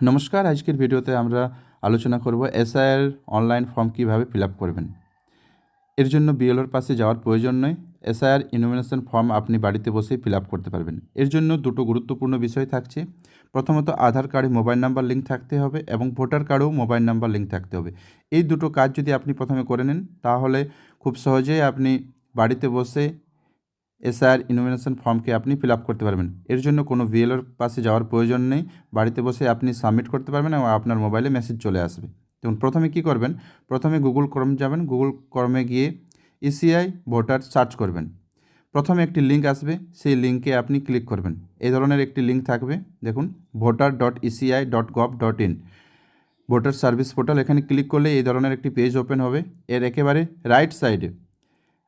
নমস্কার, আজকের ভিডিওতে আমরা আলোচনা করব এসআইআর অনলাইন ফর্ম কীভাবে ফিল করবেন। এর জন্য বিএলওর পাশে যাওয়ার প্রয়োজন নয়, এসআইআর ইনোমিনেশন ফর্ম আপনি বাড়িতে বসেই ফিল করতে পারবেন। এর জন্য দুটো গুরুত্বপূর্ণ বিষয় থাকছে। প্রথমত, আধার কার্ডে মোবাইল নাম্বার লিঙ্ক থাকতে হবে এবং ভোটার কার্ডেও মোবাইল নাম্বার লিঙ্ক থাকতে হবে। এই দুটো কাজ যদি আপনি প্রথমে করে নেন, তাহলে খুব সহজেই আপনি বাড়িতে বসে এসআর ইনোমিনেশন ফর্মকে আপনি ফিল করতে পারবেন। এর জন্য কোনো ভিএলওর পাশে যাওয়ার প্রয়োজন নেই। বাড়িতে বসে আপনি সাবমিট করতে পারবেন এবং আপনার মোবাইলে মেসেজ চলে আসবে। দেখুন, প্রথমে কি করবেন? প্রথমে গুগল ক্রম যাবেন। গুগল ক্রমে গিয়ে ইসিআই ভোটার সার্চ করবেন। প্রথমে একটি লিঙ্ক আসবে। সেই লিঙ্কে আপনি ক্লিক করবেন। এই ধরনের একটি লিঙ্ক থাকবে। দেখুন voter dot ECI dot gov dot in voter service portal এখানে ক্লিক করলে এই ধরনের একটি পেজ ওপেন হবে। এর একেবারে রাইট সাইডে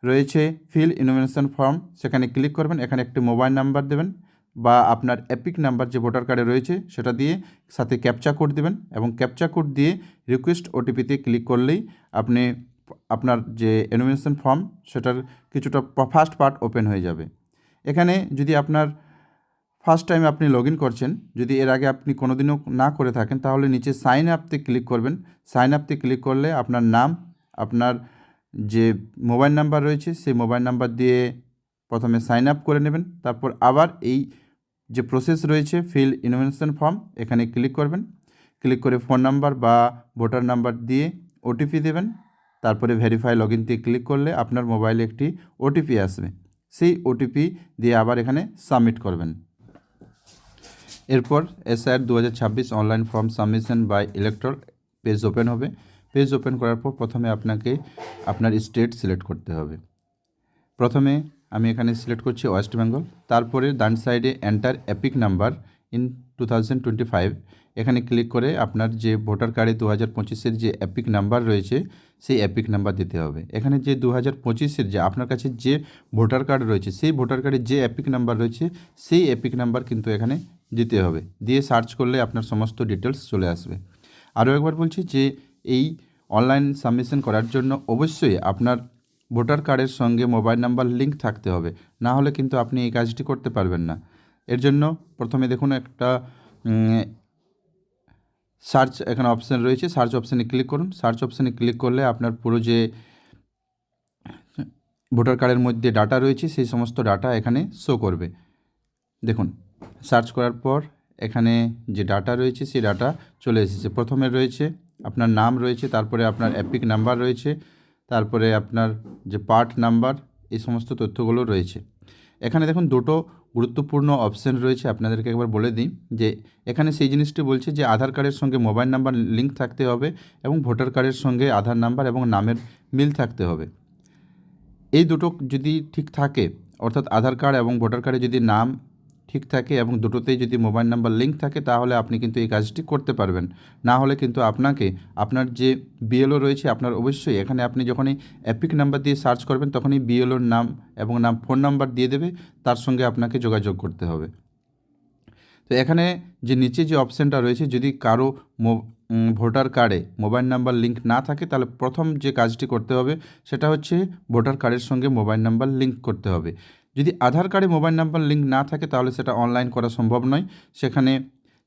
রয়েছে ফিল ইনোমিনেশন ফর্ম সেখানে ক্লিক করবেন, এখানে একটি মোবাইল নাম্বার দেবেন বা আপনার অ্যাপিক নাম্বার যে ভোটার কার্ডে রয়েছে, সেটা দিয়ে সাথে ক্যাপচা কোড দেবেন এবং ক্যাপচা কোড দিয়ে রিকোয়েস্ট ওটিপিতে ক্লিক করলেই আপনি আপনার যে ইনোমিনেশন ফর্ম সেটার কিছুটা ফার্স্ট পার্ট ওপেন হয়ে যাবে। এখানে যদি আপনার ফার্স্ট টাইম আপনি লগ করছেন, যদি এর আগে আপনি কোনোদিনও না করে থাকেন, তাহলে নিচে সাইন আপতে ক্লিক করবেন। সাইন আপতে ক্লিক করলে আপনার নাম, আপনার যে মোবাইল নাম্বার রয়েছে, সেই মোবাইল নাম্বার দিয়ে প্রথমে সাইন আপ করে নেবেন। তারপর আবার এই যে প্রসেস রয়েছে ফিল ইনভেনশন ফর্ম এখানে ক্লিক করবেন। ক্লিক করে ফোন নাম্বার বা ভোটার নাম্বার দিয়ে ওটিপি দেবেন। তারপরে ভেরিফাই লগ ইন দিয়ে ক্লিক করলে আপনার মোবাইলে একটি ওটিপি আসবে। সেই ওটিপি দিয়ে আবার এখানে সাবমিট করবেন। এরপর এসআইআর দু হাজার ছাব্বিশ online form submission by electoral page open হবে। পেজ ওপেন করার পর প্রথমে আপনাকে আপনার স্টেট সিলেক্ট করতে হবে। প্রথমে আমি এখানে সিলেক্ট করছি ওয়েস্ট বেঙ্গল, তারপরে ডান সাইডে enter EPIC number into এখানে ক্লিক করে আপনার যে ভোটার কার্ডে দু হাজার পঁচিশের যে এপিক নাম্বার রয়েছে, সেই এপিক নাম্বার দিতে হবে। এখানে যে দু হাজার পঁচিশের যে আপনার কাছে যে ভোটার কার্ড রয়েছে, সেই ভোটার কার্ডে যে এপিক নাম্বার রয়েছে, সেই এপিক নাম্বার কিন্তু এখানে দিতে হবে। দিয়ে সার্চ করলে আপনার সমস্ত ডিটেলস চলে আসবে। আরও একবার বলছি যে এই অনলাইন সাবমিশন করার জন্য অবশ্যই আপনার ভোটার কার্ডের সঙ্গে মোবাইল নাম্বার লিঙ্ক থাকতে হবে। না হলে কিন্তু আপনি এই কাজটি করতে পারবেন না। এর জন্য প্রথমে দেখুন একটা সার্চ এখানে অপশান রয়েছে। সার্চ অপশানে ক্লিক করুন। সার্চ অপশানে ক্লিক করলে আপনার পুরো যে ভোটার কার্ডের মধ্যে ডাটা রয়েছে, সেই সমস্ত ডাটা এখানে শো করবে। দেখুন সার্চ করার পর এখানে যে ডাটা রয়েছে, সেই ডাটা চলে এসেছে। প্রথমে রয়েছে আপনার নাম রয়েছে, তারপরে আপনার অ্যাপিক নাম্বার রয়েছে, তারপরে আপনার যে পার্ট নাম্বার, এই সমস্ত তথ্যগুলো রয়েছে। এখানে দেখুন দুটো গুরুত্বপূর্ণ অপশান রয়েছে, আপনাদেরকে একবার বলে দিই যে এখানে সেই জিনিসটি বলছে যে আধার কার্ডের সঙ্গে মোবাইল নাম্বার লিঙ্ক থাকতে হবে এবং ভোটার কার্ডের সঙ্গে আধার নাম্বার এবং নামের মিল থাকতে হবে। এই দুটো যদি ঠিক থাকে, অর্থাৎ আধার কার্ড এবং ভোটার কার্ডে যদি নাম ঠিক থাকে এবং দুটোতেই যদি মোবাইল নাম্বার লিঙ্ক থাকে তাহলে আপনি কিন্তু এই কাজটি করতে পারবেন। না হলে কিন্তু আপনাকে, আপনার যে বিএলও রয়েছে আপনার অবশ্যই এখানে আপনি যখনই অ্যাপিক নাম্বার দিয়ে সার্চ করবেন তখনই বিএলওর নাম এবং নাম, ফোন নাম্বার দিয়ে দেবে, তার সঙ্গে আপনাকে যোগাযোগ করতে হবে। তো এখানে যে নিচে যে অপশানটা রয়েছে, যদি কারও ভোটার কার্ডে মোবাইল নাম্বার লিঙ্ক না থাকে, তাহলে প্রথম যে কাজটি করতে হবে সেটা হচ্ছে ভোটার কার্ডের সঙ্গে মোবাইল নাম্বার লিঙ্ক করতে হবে। যদি আধার কার্ডে মোবাইল নাম্বার লিঙ্ক না থাকে, তাহলে সেটা অনলাইন করা সম্ভব নয়। সেখানে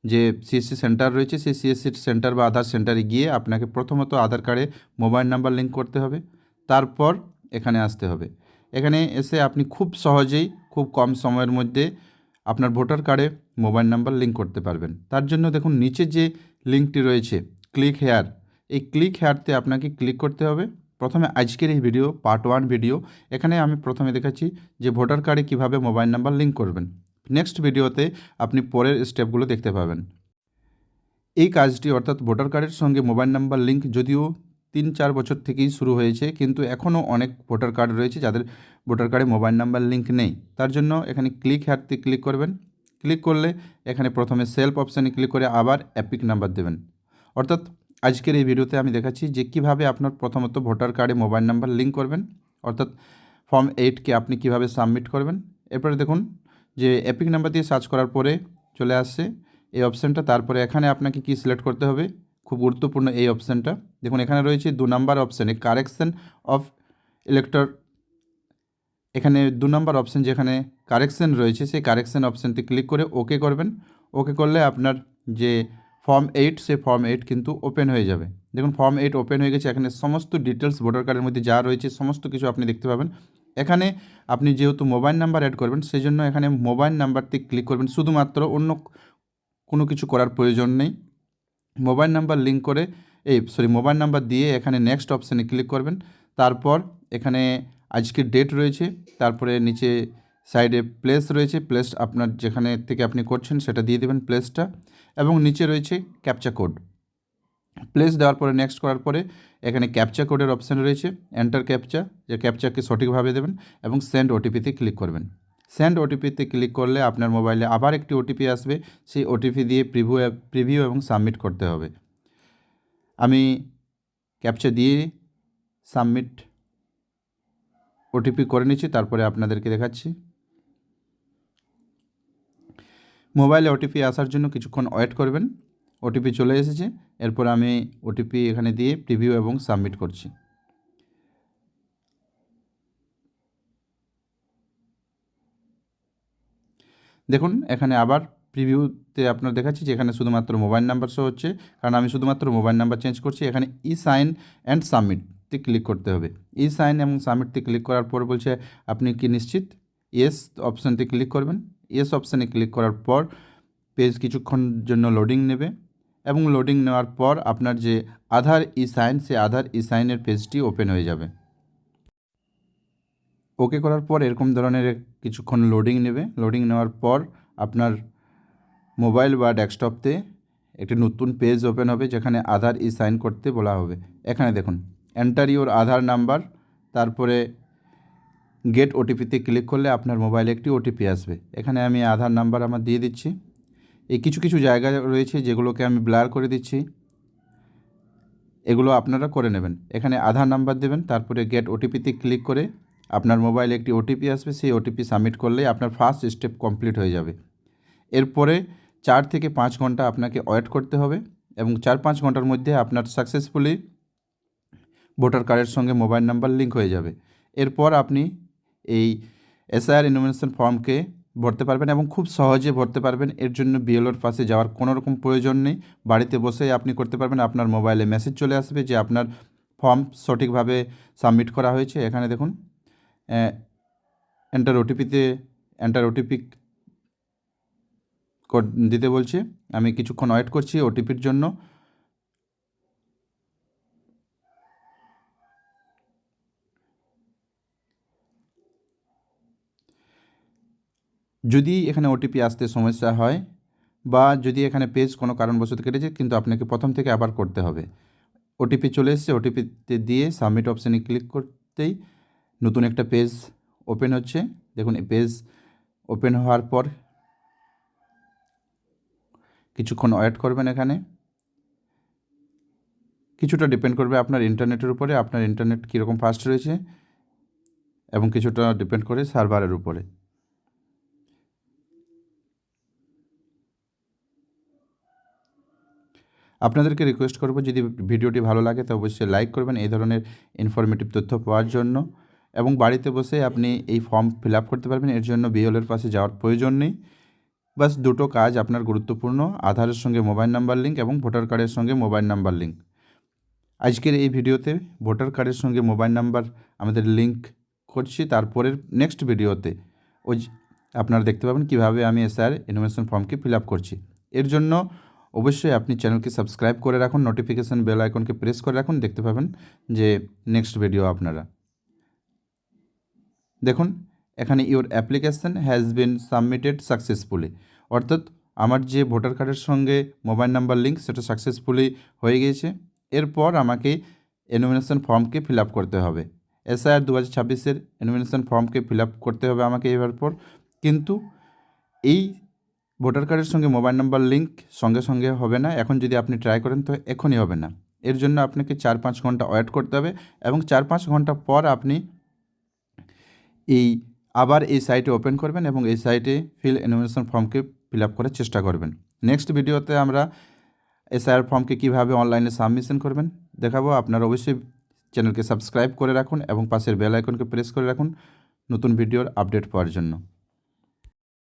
যে সিএসসি সেন্টার রয়েছে, সেই সিএসসি সেন্টার বা আধার সেন্টারে গিয়ে আপনাকে প্রথমত আধার কার্ডে মোবাইল নাম্বার লিঙ্ক করতে হবে। তারপর এখানে আসতে হবে। এখানে এসে আপনি খুব সহজেই, খুব কম সময়ের মধ্যে আপনার ভোটার কার্ডে মোবাইল নাম্বার লিঙ্ক করতে পারবেন। তার জন্য দেখুন, নিচে যে লিঙ্কটি রয়েছে, ক্লিক হেয়ার, এই ক্লিক হেয়ারতে আপনাকে ক্লিক করতে হবে। প্রথমে আজকের এই ভিডিও পার্ট ওয়ান ভিডিও এখানে আমি প্রথমে দেখাচ্ছি যে ভোটার কার্ডে কীভাবে মোবাইল নাম্বার লিঙ্ক করবেন। নেক্সট ভিডিওতে আপনি পরের স্টেপগুলো দেখতে পাবেন। এই কাজটি অর্থাৎ ভোটার কার্ডের সঙ্গে মোবাইল নাম্বার লিঙ্ক যদিও তিন চার বছর থেকেই শুরু হয়েছে, কিন্তু এখনও অনেক ভোটার কার্ড রয়েছে যাদের ভোটার কার্ডে মোবাইল নাম্বার লিঙ্ক নেই। তার জন্য এখানে ক্লিক হ্যারতে ক্লিক করবেন। ক্লিক করলে এখানে প্রথমে সেলফ অপশানে ক্লিক করে আবার অ্যাপিক নাম্বার দেবেন। অর্থাৎ আজকের এই ভিডিওতে আমি দেখাচ্ছি যে কীভাবে আপনার প্রথমত ভোটার কার্ডে মোবাইল নাম্বার লিঙ্ক করবেন, অর্থাৎ ফর্ম এইটকে আপনি কীভাবে সাবমিট করবেন। এরপরে দেখুন যে এপিক নাম্বার দিয়ে সার্চ করার পরে চলে আসছে এই অপশানটা। তারপরে এখানে আপনাকে কি সিলেক্ট করতে হবে? খুব গুরুত্বপূর্ণ এই অপশানটা। দেখুন, এখানে রয়েছে দু নাম্বার অপশানে কারেকশন অফ ইলেক্টর। এখানে দু নাম্বার অপশান যেখানে কারেকশন রয়েছে, সেই কারেকশান অপশানটি ক্লিক করে ওকে করবেন। ওকে করলে আপনার যে ফর্ম এইট সে ফর্ম এইট কিন্তু ওপেন হয়ে যাবে। দেখুন, ফর্ম এইট ওপেন হয়ে গেছে, এখানে সমস্ত ডিটেলস ভোটার কার্ডের মধ্যে যা রয়েছে, সমস্ত কিছু আপনি দেখতে পাবেন। এখানে আপনি যেহেতু মোবাইল নাম্বার অ্যাড করবেন সেই জন্য এখানে মোবাইল নাম্বারটি ক্লিক করবেন। শুধুমাত্র অন্য কোনো কিছু করার প্রয়োজন নেই। মোবাইল নাম্বার লিঙ্ক করে, এই সরি মোবাইল নাম্বার দিয়ে এখানে নেক্সট অপশানে ক্লিক করবেন। তারপর এখানে আজকের ডেট রয়েছে, তারপরে নিচে সাইডে প্লেস রয়েছে প্লেস আপনার যেখানে থেকে আপনি করছেন, সেটা দিয়ে দেবেন প্লেসটা এবং নিচে রয়েছে ক্যাপচা কোড প্লেস দেওয়ার পরে নেক্সট করার পরে, এখানে ক্যাপচা কোডের অপশান রয়েছে। এন্টার ক্যাপচা যে ক্যাপচাকে সঠিকভাবে দেবেন এবং সেন্ড ওটিপিতে ক্লিক করবেন। সেন্ড ওটিপিতে ক্লিক করলে আপনার মোবাইলে আবার একটি ওটিপি আসবে। সেই ওটিপি দিয়ে প্রিভিউ প্রিভিউ এবং সাবমিট করতে হবে। আমি ক্যাপচা দিয়ে সাবমিট ওটিপি করে নিচ্ছি, তারপরে আপনাদেরকে দেখাচ্ছি। মোবাইলে ওটিপি আসার জন্য কিছুক্ষণ ওয়েট করবেন। ওটিপি চলে এসেছে। এরপর আমি ওটিপি এখানে দিয়ে প্রিভিউ এবং সাবমিট করছি। দেখুন, এখানে আবার প্রিভিউতে আপনার দেখাচ্ছি যে এখানে শুধুমাত্র মোবাইল নাম্বার শো হচ্ছে। কারণ আমি শুধুমাত্র মোবাইল নাম্বার চেঞ্জ করছি। এখানে ই সাইন অ্যান্ড সাবমিটতে ক্লিক করতে হবে। ই সাইন এবং সাবমিটতে ক্লিক করার পর বলছে, আপনি কি নিশ্চিত? ইয়েস অপশানটি ক্লিক করবেন। ইয়েস অপশানে ক্লিক করার পর পেজ কিছুক্ষণ জন্য লোডিং নেবে এবং লোডিং নেওয়ার পর আপনার যে আধার ই সাইন সে আধার ই সাইনের পেজটি ওপেন হয়ে যাবে। ওকে করার পর এরকম ধরনের কিছুক্ষণ লোডিং নেবে। লোডিং নেওয়ার পর আপনার মোবাইল বা ডেস্কটপতে একটি নতুন পেজ ওপেন হবে, যেখানে আধার ই সাইন করতে বলা হবে। এখানে দেখুন এন্টার ইউর আধার নাম্বার তারপরে গেট ওটিপিতে ক্লিক করলে আপনার মোবাইলে একটি ওটিপি আসবে। এখানে আমি আধার নাম্বার আমার দিয়ে দিচ্ছি। এই কিছু কিছু জায়গা রয়েছে যেগুলোকে আমি ব্লার করে দিচ্ছি। এগুলো আপনারা করে নেবেন। এখানে আধার নাম্বার দেবেন, তারপরে গেট ওটিপিতে ক্লিক করে আপনার মোবাইলে একটি ওটিপি আসবে। সেই ওটিপি সাবমিট করলেই আপনার ফার্স্ট স্টেপ কমপ্লিট হয়ে যাবে। এরপরে চার থেকে পাঁচ ঘণ্টা আপনাকে ওয়েট করতে হবে এবং চার পাঁচ ঘণ্টার মধ্যে আপনার সাকসেসফুলি ভোটার কার্ডের সঙ্গে মোবাইল নাম্বার লিঙ্ক হয়ে যাবে। এরপর আপনি এই এসআইআর ইনভেশন ফর্মকে ভরতে পারবেন এবং খুব সহজে ভরতে পারবেন। এর জন্য বিএলওর পাশে যাওয়ার কোনো রকম প্রয়োজন নেই। বাড়িতে বসেই আপনি করতে পারবেন। আপনার মোবাইলে মেসেজ চলে আসবে যে আপনার ফর্ম সঠিকভাবে সাবমিট করা হয়েছে। এখানে দেখুন এন্টার ওটিপিতে এন্টার ওটিপি দিতে বলছে। আমি কিছুক্ষণ ওয়েট করছি ওটিপির জন্য। যদি এখানে ওটিপি আসতে সমস্যা হয় বা যদি এখানে পেজ কোনো কারণবশত কেটেছে, কিন্তু আপনাকে প্রথম থেকে আবার করতে হবে। ওটিপি চলে এসেছে ওটিপিতে দিয়ে সাবমিট অপশানে ক্লিক করতেই নতুন একটা পেজ ওপেন হচ্ছে। দেখুন, এই পেজ ওপেন হওয়ার পর কিছুক্ষণ ওয়েট করবেন এখানে। কিছুটা ডিপেন্ড করবে আপনার ইন্টারনেটের উপরে, আপনার ইন্টারনেট কীরকম ফাস্ট রয়েছে এবং কিছুটা ডিপেন্ড করে সার্ভারের উপরে। আপনাদেরকে রিকোয়েস্ট করব, যদি ভিডিওটি ভালো লাগে তো অবশ্যই লাইক করবেন এই ধরনের ইনফরমেটিভ তথ্য পাওয়ার জন্য। এবং বাড়িতে বসে আপনি এই ফর্ম ফিল করতে পারবেন, এর জন্য বিএলের পাশে যাওয়ার প্রয়োজন নেই। বাস দুটো কাজ আপনার গুরুত্বপূর্ণ আধারের সঙ্গে মোবাইল নাম্বার লিঙ্ক এবং ভোটার কার্ডের সঙ্গে মোবাইল নাম্বার লিঙ্ক আজকের এই ভিডিওতে ভোটার কার্ডের সঙ্গে মোবাইল নাম্বার আমাদের লিঙ্ক করছি, তারপরের নেক্সট ভিডিওতে ওই আপনারা দেখতে পাবেন কীভাবে আমি এসআর ইনভেশন ফর্মকে ফিল করছি। এর জন্য অবশ্যই আপনি চ্যানেলকে সাবস্ক্রাইব করে রাখুন নোটিফিকেশান বেল আইকনকে প্রেস করে রাখুন, দেখতে পাবেন যে নেক্সট ভিডিও আপনারা। দেখুন, এখানে your application has been submitted successfully অর্থাৎ আমার যে ভোটার কার্ডের সঙ্গে মোবাইল নাম্বার লিঙ্ক সেটা সাকসেসফুলি হয়ে গিয়েছে। এরপর আমাকে এনোমিনেশন ফর্মকে ফিল করতে হবে। এসআইআর দু হাজার ছাব্বিশের এনোমিনেশন ফর্মকে ফিল করতে হবে আমাকে এবার পর। কিন্তু এই ভোটার কার্ডের সঙ্গে মোবাইল নাম্বার লিঙ্ক সঙ্গে সঙ্গে হবে না। এখন যদি আপনি ট্রাই করেন তো এখনই হবে না। এর জন্য আপনাকে চার পাঁচ ঘণ্টা ওয়েট করতে হবে এবং চার পাঁচ ঘণ্টা পর আপনি এই আবার এই সাইটে ওপেন করবেন এবং এই সাইটে ফিল এনোমিনেশন ফর্মকে ফিল আপ করার চেষ্টা করবেন। নেক্সট ভিডিওতে আমরা এসআইআর ফর্মকে কীভাবে অনলাইনে সাবমিশন করবেন দেখাবো। আপনারা অবশ্যই চ্যানেলকে সাবস্ক্রাইব করে রাখুন এবং পাশের বেল আইকনকে প্রেস করে রাখুন নতুন ভিডিওর আপডেট পাওয়ার জন্য।